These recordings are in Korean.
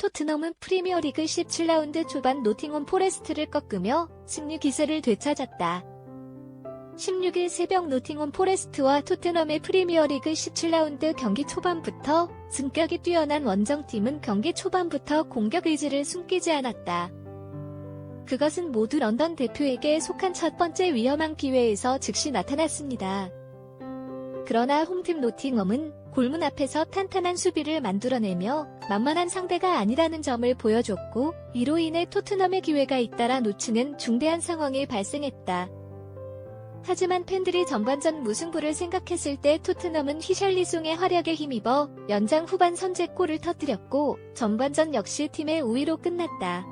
토트넘은 프리미어리그 17라운드 초반 노팅엄 포레스트를 꺾으며 승리 기세를 되찾았다. 16일 새벽 노팅엄 포레스트와 토트넘의 프리미어리그 17라운드 경기 초반부터 승격이 뛰어난 원정팀은 경기 초반부터 공격 의지를 숨기지 않았다. 그것은 모두 런던 대표에게 속한 첫 번째 위험한 기회에서 즉시 나타났습니다. 그러나 홈팀 노팅엄은 골문 앞에서 탄탄한 수비를 만들어내며 만만한 상대가 아니라는 점을 보여줬고 이로 인해 토트넘의 기회가 잇따라 놓치는 중대한 상황이 발생했다. 하지만 팬들이 전반전 무승부를 생각했을 때 토트넘은 히샬리송의 활약에 힘입어 연장 후반 선제골을 터뜨렸고 전반전 역시 팀의 우위로 끝났다.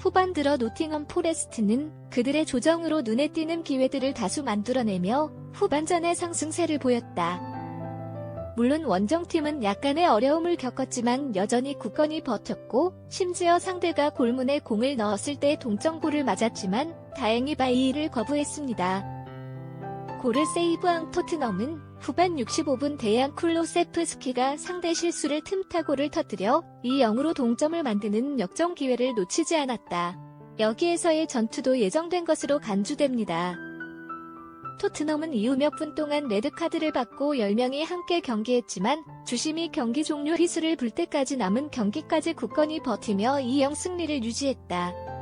후반 들어 노팅엄 포레스트는 그들의 조정으로 눈에 띄는 기회들을 다수 만들어내며 후반전의 상승세를 보였다. 물론 원정팀은 약간의 어려움을 겪었지만 여전히 굳건히 버텼고 심지어 상대가 골문에 공을 넣었을 때 동점골을 맞았지만 다행히 바이를 거부했습니다. 골을 세이브한 토트넘은 후반 65분 대양 쿨로세프스키가 상대 실수를 틈타고를 터뜨려 2-0으로 동점을 만드는 역전 기회를 놓치지 않았다. 여기에서의 전투도 예정된 것으로 간주됩니다. 토트넘은 이후 몇 분 동안 레드카드를 받고 10명이 함께 경기했지만 주심이 경기 종료 휘슬을 불 때까지 남은 경기까지 굳건히 버티며 2-0 승리를 유지했다.